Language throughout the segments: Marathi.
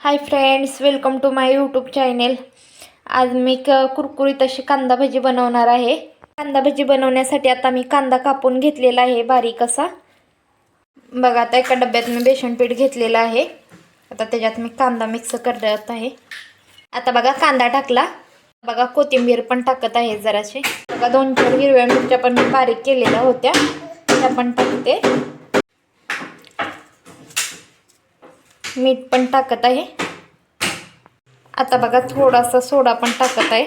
Hi friends welcome to my YouTube channel आज मी क कुरकुरीत अशी कांदा भजी बनवणार आहे. कांदा भजी बनवण्यासाठी आता मी कांदा कापून घेतलेला आहे बारीक असा. बघा आता एका डब्यात मी बेसन पीठ घेतलेलं आहे. आता त्याच्यात मी कांदा मिक्स करत आहे. आता बघा कांदा टाकला. बघा कोथिंबीर पण टाकत आहे जराशी. बघा दोन चार हिरव्या मिरच्या पण मी बारीक केलेल्या होत्या. त्या पण टाकते. मीठ पण टाकत आहे. आता बघा थोडासा सोडा पण टाकत आहे.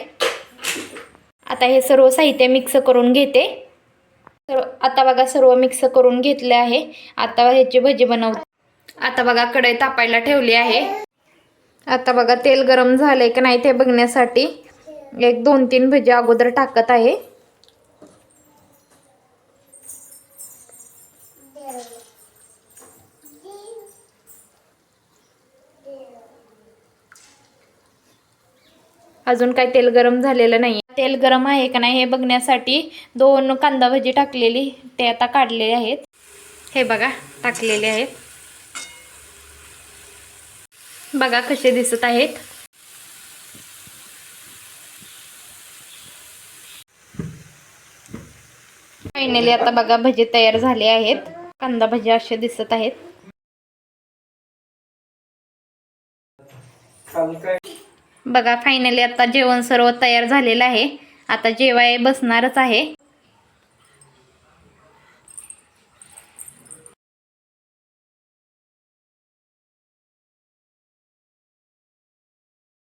आता हे सर्व साहित्य मिक्स करून घेते. तर आता बघा सर्व मिक्स करून घेतले आहे. आता ह्याची भजी बनवते आता बघा कढई तापायला ठेवली आहे. आता बघा तेल गरम झालंय की नाही ते बघण्यासाठी एक दोन तीन भजी अगोदर टाकत आहे. अजून काही तेल गरम झालेलं नाही तेल गरम आहे का नाही हे बघण्यासाठी दोन कांदा भजी टाकलेली ते आता काढलेले आहेत. हे बघा टाकलेले आहेत. बघा कसे दिसत आहेत. फायनली आता बघा भजी तयार झाले आहेत. कांदा भजी असे दिसत आहेत. बघा फायनली आता जेवण सर्व तयार झालेलं आहे. आता जेवाय बसणारच आहे.